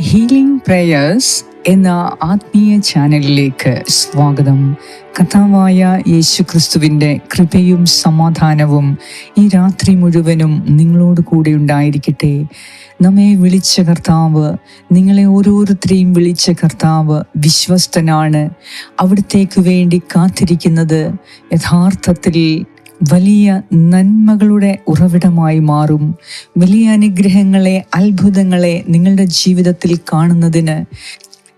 Healing prayers എന്ന ആത്മീയ ചാനലിലേക്ക് സ്വാഗതം. കഥാവായ യേശു ക്രിസ്തുവിന്റെ കൃപയും സമാധാനവും ഈ രാത്രി മുഴുവനും നിങ്ങളോട് കൂടെ ഉണ്ടായിരിക്കട്ടെ. നമ്മെ വിളിച്ച കർത്താവ് നിങ്ങളെ ഓരോരുത്തരെയും വിളിച്ച കർത്താവ് വിശ്വസ്തനാണ്. അവിടത്തേക്ക് വേണ്ടി കാത്തിരിക്കുന്നത് യഥാർത്ഥത്തിൽ വലിയ നന്മകളുടെ ഉറവിടമായി മാറും. വലിയ അനുഗ്രഹങ്ങളെ അത്ഭുതങ്ങളെ നിങ്ങളുടെ ജീവിതത്തിൽ കാണുന്നതിന്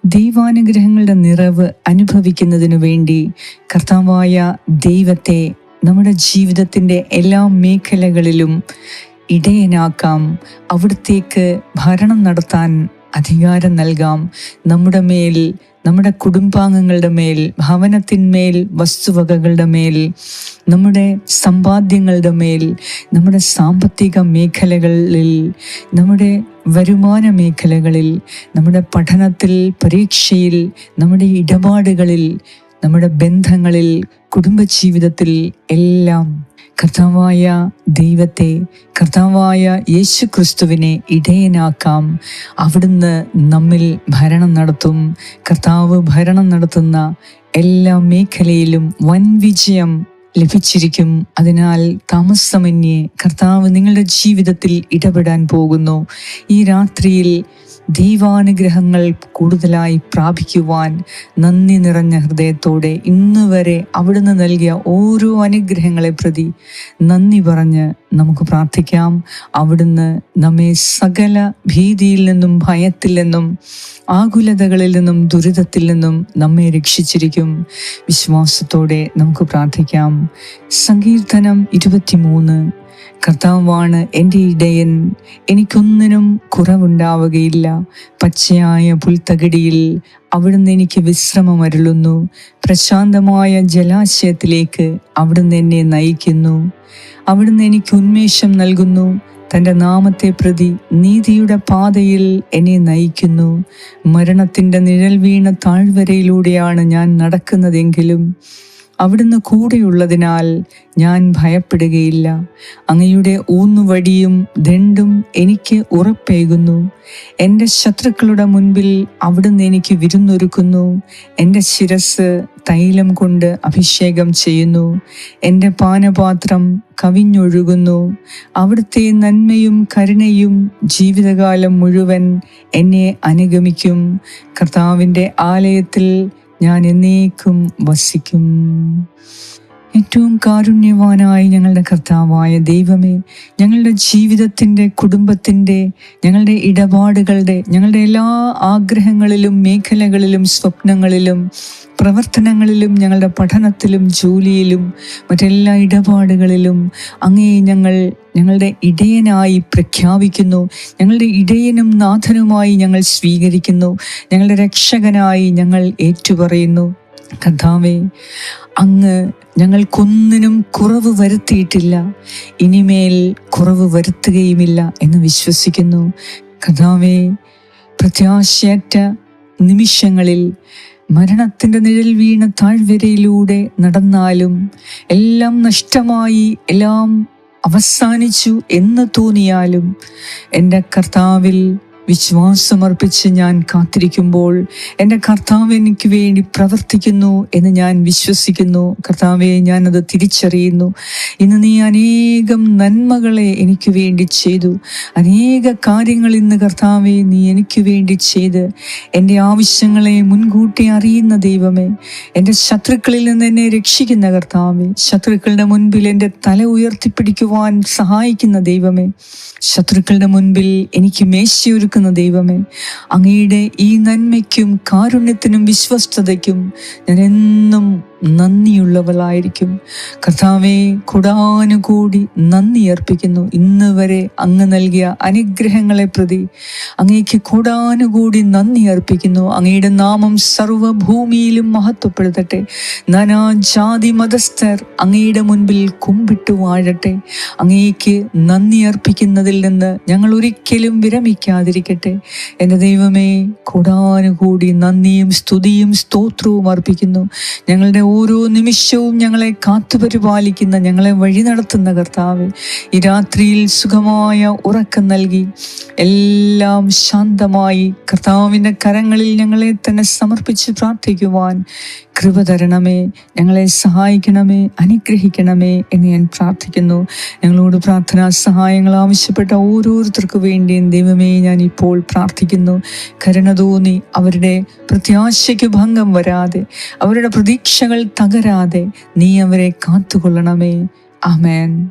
ദൈവാനുഗ്രഹങ്ങളുടെ നിറവ് അനുഭവിക്കുന്നതിനു വേണ്ടി കർത്താവായ ദൈവത്തെ നമ്മുടെ ജീവിതത്തിന്റെ എല്ലാ മേഖലകളിലും ഇടയനാക്കാം. അവിടത്തേക്ക് ഭരണം നടത്താൻ അധികാരം നൽകാം. നമ്മുടെ മേൽ നമ്മുടെ കുടുംബാംഗങ്ങളുടെ മേൽ ഭവനത്തിന്മേൽ വസ്തുവകകളുടെ മേൽ നമ്മുടെ സമ്പാദ്യങ്ങളുടെ മേൽ നമ്മുടെ സാമ്പത്തിക മേഖലകളിൽ നമ്മുടെ വരുമാന മേഖലകളിൽ നമ്മുടെ പഠനത്തിൽ പരീക്ഷയിൽ നമ്മുടെ ഇടപാടുകളിൽ നമ്മുടെ ബന്ധങ്ങളിൽ കുടുംബജീവിതത്തിൽ എല്ലാം കർത്താവായ ദൈവത്തെ കർത്താവായ യേശു ക്രിസ്തുവിനെ ഇടയനാക്കാം. അവിടുന്ന് നമ്മിൽ ഭരണം നടത്തും. കർത്താവ് ഭരണം നടത്തുന്ന എല്ലാ മേഖലയിലും വൻ വിജയം ലഭിച്ചിരിക്കും. അതിനാൽ താമസമന്യേ കർത്താവ് നിങ്ങളുടെ ജീവിതത്തിൽ ഇടപെടാൻ പോകുന്നു. ഈ രാത്രിയിൽ ദൈവാനുഗ്രഹങ്ങൾ കൂടുതലായി പ്രാപിക്കുവാൻ നന്ദി നിറഞ്ഞ ഹൃദയത്തോടെ ഇന്ന് വരെ അവിടുന്ന് നൽകിയ ഓരോ അനുഗ്രഹങ്ങളെ പ്രതി നന്ദി പറഞ്ഞ് നമുക്ക് പ്രാർത്ഥിക്കാം. അവിടുന്ന് നമ്മെ സകല ഭീതിയിൽ നിന്നും ഭയത്തിൽ നിന്നും ആകുലതകളിൽ നിന്നും ദുരിതത്തിൽ നിന്നും നമ്മെ രക്ഷിച്ചിരിക്കും. വിശ്വാസത്തോടെ നമുക്ക് പ്രാർത്ഥിക്കാം. സങ്കീർത്തനം ഇരുപത്തിമൂന്ന് കർത്താവാണ് എന്റെ ഇടയൻ. എനിക്കൊന്നിനും കുറവുണ്ടാവുകയില്ല. പച്ചയായ പുൽത്തകിടിയിൽ അവിടുന്ന് എനിക്ക് വിശ്രമം അരുളുന്നു. പ്രശാന്തമായ ജലാശയത്തിലേക്ക് അവിടുന്ന് എന്നെ നയിക്കുന്നു. അവിടുന്ന് എനിക്ക് ഉന്മേഷം നൽകുന്നു. തന്റെ നാമത്തെ പ്രതി നീതിയുടെ പാതയിൽ എന്നെ നയിക്കുന്നു. മരണത്തിന്റെ നിഴൽ വീണ താഴ്വരയിലൂടെയാണ് ഞാൻ നടക്കുന്നതെങ്കിലും അവിടുന്ന് കൂടെയുള്ളതിനാൽ ഞാൻ ഭയപ്പെടുകയില്ല. അങ്ങയുടെ ഊന്നുവടിയും ദണ്ടും എനിക്ക് ഉറപ്പേകുന്നു. എന്റെ ശത്രുക്കളുടെ മുൻപിൽ അവിടുന്ന് എനിക്ക് വിരുന്നൊരുക്കുന്നു. എന്റെ ശിരസ് തൈലം കൊണ്ട് അഭിഷേകം ചെയ്യുന്നു. എന്റെ പാനപാത്രം കവിഞ്ഞൊഴുകുന്നു. അവിടുത്തെ നന്മയും കരുണയും ജീവിതകാലം മുഴുവൻ എന്നെ അനുഗമിക്കും. കർത്താവിന്റെ ആലയത്തിൽ ഞാൻ എന്നേക്കും വസിക്കും. ഏറ്റവും കാരുണ്യവാനായി ഞങ്ങളുടെ കർത്താവായ ദൈവമേ ഞങ്ങളുടെ ജീവിതത്തിന്റെ കുടുംബത്തിന്റെ ഞങ്ങളുടെ ഇടപാടുകളുടെ ഞങ്ങളുടെ എല്ലാ ആഗ്രഹങ്ങളിലും മേഖലകളിലും സ്വപ്നങ്ങളിലും പ്രവർത്തനങ്ങളിലും ഞങ്ങളുടെ പഠനത്തിലും ജോലിയിലും മറ്റെല്ലാ ഇടപാടുകളിലും അങ്ങേ ഞങ്ങൾ ഞങ്ങളുടെ ഇടയനായി പ്രഖ്യാപിക്കുന്നു. ഞങ്ങളുടെ ഇടയനും നാഥനുമായി ഞങ്ങൾ സ്വീകരിക്കുന്നു. ഞങ്ങളുടെ രക്ഷകനായി ഞങ്ങൾ ഏറ്റുപറയുന്നു. കഥാവേ അങ്ങ് ഞങ്ങൾക്കൊന്നിനും കുറവ് വരുത്തിയിട്ടില്ല. ഇനിമേൽ കുറവ് വരുത്തുകയുമില്ല എന്ന് വിശ്വസിക്കുന്നു. കഥാവേ പ്രത്യാശയറ്റ നിമിഷങ്ങളിൽ മരണത്തിന്റെ നിഴൽ വീണ താഴ്വരയിലൂടെ നടന്നാലും എല്ലാം നഷ്ടമായി എല്ലാം അവസാനിച്ചു എന്ന് തോന്നിയാലും എന്റെ കർത്താവിൽ വിശ്വാസമർപ്പിച്ച് ഞാൻ കാത്തിരിക്കുമ്പോൾ എന്റെ കർത്താവ് എനിക്ക് വേണ്ടി പ്രവർത്തിക്കുന്നു എന്ന് ഞാൻ വിശ്വസിക്കുന്നു. കർത്താവെ ഞാനത് തിരിച്ചറിയുന്നു. ഇന്ന് നീ അനേകം നന്മകളെ എനിക്ക് വേണ്ടി ചെയ്തു. അനേക കാര്യങ്ങൾ ഇന്ന് കർത്താവെ നീ എനിക്ക് വേണ്ടി ചെയ്ത്. എന്റെ ആവശ്യങ്ങളെ മുൻകൂട്ടി അറിയുന്ന ദൈവമേ എന്റെ ശത്രുക്കളിൽ നിന്ന് എന്നെ രക്ഷിക്കുന്ന കർത്താവെ ശത്രുക്കളുടെ മുൻപിൽ എന്റെ തല ഉയർത്തിപ്പിടിക്കുവാൻ സഹായിക്കുന്ന ദൈവമേ ശത്രുക്കളുടെ മുൻപിൽ എനിക്ക് മേശയൊരുക്കുന്ന ദൈവമേ അങ്ങയുടെ ഈ നന്മയ്ക്കും കാരുണ്യത്തിനും വിശ്വസ്തതയ്ക്കും ഞാൻ എന്നും നന്ദിയുള്ളവളായിരിക്കും. കർത്താവെ കൂടാനുകൂടി നന്ദി അർപ്പിക്കുന്നു. ഇന്ന് വരെ അങ്ങ് നൽകിയ അനുഗ്രഹങ്ങളെ പ്രതി അങ്ങേക്ക് കൂടാനുകൂടി നന്ദി അർപ്പിക്കുന്നു. അങ്ങയുടെ നാമം സർവഭൂമിയിലും മഹത്വപ്പെടുത്തട്ടെ. നാനാ ജാതി മതസ്ഥർ അങ്ങയുടെ മുൻപിൽ കുമ്പിട്ട് വാഴട്ടെ. അങ്ങേക്ക് നന്ദി അർപ്പിക്കുന്നതിൽ നിന്ന് ഞങ്ങൾ ഒരിക്കലും വിരമിക്കാതിരിക്കട്ടെ. എന്റെ ദൈവമേ കൂടാനുകൂടി നന്ദിയും സ്തുതിയും സ്തോത്രവും അർപ്പിക്കുന്നു. ഞങ്ങളുടെ ഓരോ നിമിഷവും ഞങ്ങളെ കാത്തുപരിപാലിക്കുന്ന ഞങ്ങളെ വഴി നടത്തുന്ന കർത്താവ് ഈ രാത്രിയിൽ സുഖമായ ഉറക്കം നൽകി എല്ലാം ശാന്തമായി കർത്താവിന്റെ കരങ്ങളിൽ ഞങ്ങളെ തന്നെ സമർപ്പിച്ച് പ്രാർത്ഥിക്കുവാൻ കൃപ തരണമേ. ഞങ്ങളെ സഹായിക്കണമേ അനുഗ്രഹിക്കണമേ എന്ന് ഞാൻ പ്രാർത്ഥിക്കുന്നു. ഞങ്ങളോട് പ്രാർത്ഥനാ സഹായങ്ങൾ ആവശ്യപ്പെട്ട ഓരോരുത്തർക്കു വേണ്ടിയും ദൈവമേ ഞാൻ ഇപ്പോൾ പ്രാർത്ഥിക്കുന്നു. കരുണ തോന്നി അവരുടെ പ്രത്യാശയ്ക്ക് ഭംഗം വരാതെ അവരുടെ പ്രതീക്ഷകൾ തകരാതെ നീ അവരെ കാത്തുകൊള്ളണമേ. ആമേൻ.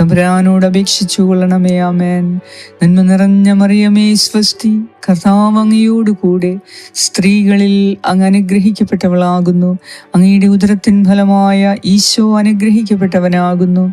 തമ്പുരാനോട് അപേക്ഷിച്ചു കൊള്ളണമേ ആമേൻ. നന്മ നിറഞ്ഞ മറിയമേ സ്വസ്തി. കർത്താവ് അങ്ങയോടുകൂടെ സ്ത്രീകളിൽ അങ്ങ് അനുഗ്രഹിക്കപ്പെട്ടവളാകുന്നു. അങ്ങയുടെ ഉദരത്തിൻ ഫലമായ ഈശോ അനുഗ്രഹിക്കപ്പെട്ടവനാകുന്നു.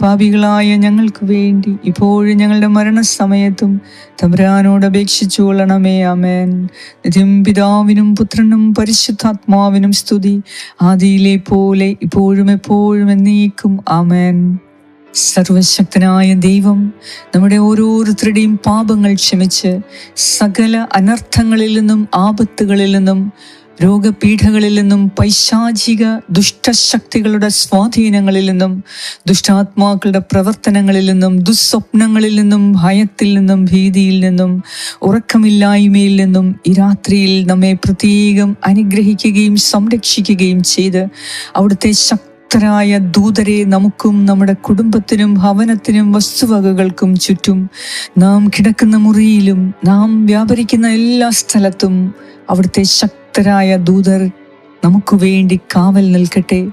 പാപികളായ ഞങ്ങൾക്ക് വേണ്ടി ഇപ്പോഴും ഞങ്ങളുടെ മരണസമയത്തും തമ്പുരാനോട് അപേക്ഷിച്ചു കൊള്ളണമേ അമേൻ നിത്യം പിതാവിനും പുത്രനും പരിശുദ്ധാത്മാവിനും സ്തുതി. ആദിയിലെ പോലെ ഇപ്പോഴും എപ്പോഴും എന്നേക്കും അമേൻ സർവശക്തനായ ദൈവം നമ്മുടെ ഓരോരുത്തരുടെയും പാപങ്ങൾ ക്ഷമിച്ച് സകല അനർത്ഥങ്ങളിൽ നിന്നും ആപത്തുകളിൽ നിന്നും രോഗപീഠകളിൽ നിന്നും പൈശാചിക ദുഷ്ടശക്തികളുടെ സ്വാധീനങ്ങളിൽ നിന്നും ദുഷ്ടാത്മാക്കളുടെ പ്രവർത്തനങ്ങളിൽ നിന്നും ദുസ്വപ്നങ്ങളിൽ നിന്നും ഭയത്തിൽ നിന്നും ഭീതിയിൽ നിന്നും ഉറക്കമില്ലായ്മയിൽ നിന്നും ഈ രാത്രിയിൽ നമ്മെ പ്രത്യേകം അനുഗ്രഹിക്കുകയും സംരക്ഷിക്കുകയും ചെയ്ത് അവിടുത്തെ ശക്തി ശക്തരായ ദൂതരെ നമുക്കും നമ്മുടെ കുടുംബത്തിനും ഭവനത്തിനും വസ്തുവകകൾക്കും ചുറ്റും നാം കിടക്കുന്ന മുറിയിലും നാം വ്യാപരിക്കുന്ന എല്ലാ സ്ഥലത്തും അവിടുത്തെ ശക്തരായ ദൂതർ നമുക്ക് വേണ്ടി കാവൽ നിൽക്കട്ടെ.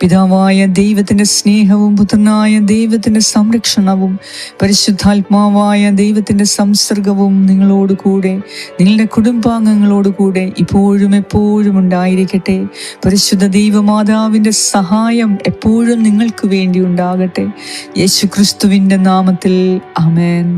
പിതാവായ ദൈവത്തിന്റെ സ്നേഹവും പുത്രനായ ദൈവത്തിന്റെ സംരക്ഷണവും പരിശുദ്ധാത്മാവായ ദൈവത്തിന്റെ സംസർഗവും നിങ്ങളോട് കൂടെ നിങ്ങളുടെ കുടുംബാംഗങ്ങളോട് കൂടെ ഇപ്പോഴും എപ്പോഴും ഉണ്ടായിരിക്കട്ടെ. പരിശുദ്ധ ദൈവമാതാവിന്റെ സഹായം എപ്പോഴും നിങ്ങൾക്ക് വേണ്ടി ഉണ്ടാകട്ടെ. യേശു ക്രിസ്തുവിന്റെ നാമത്തിൽ അമേൻ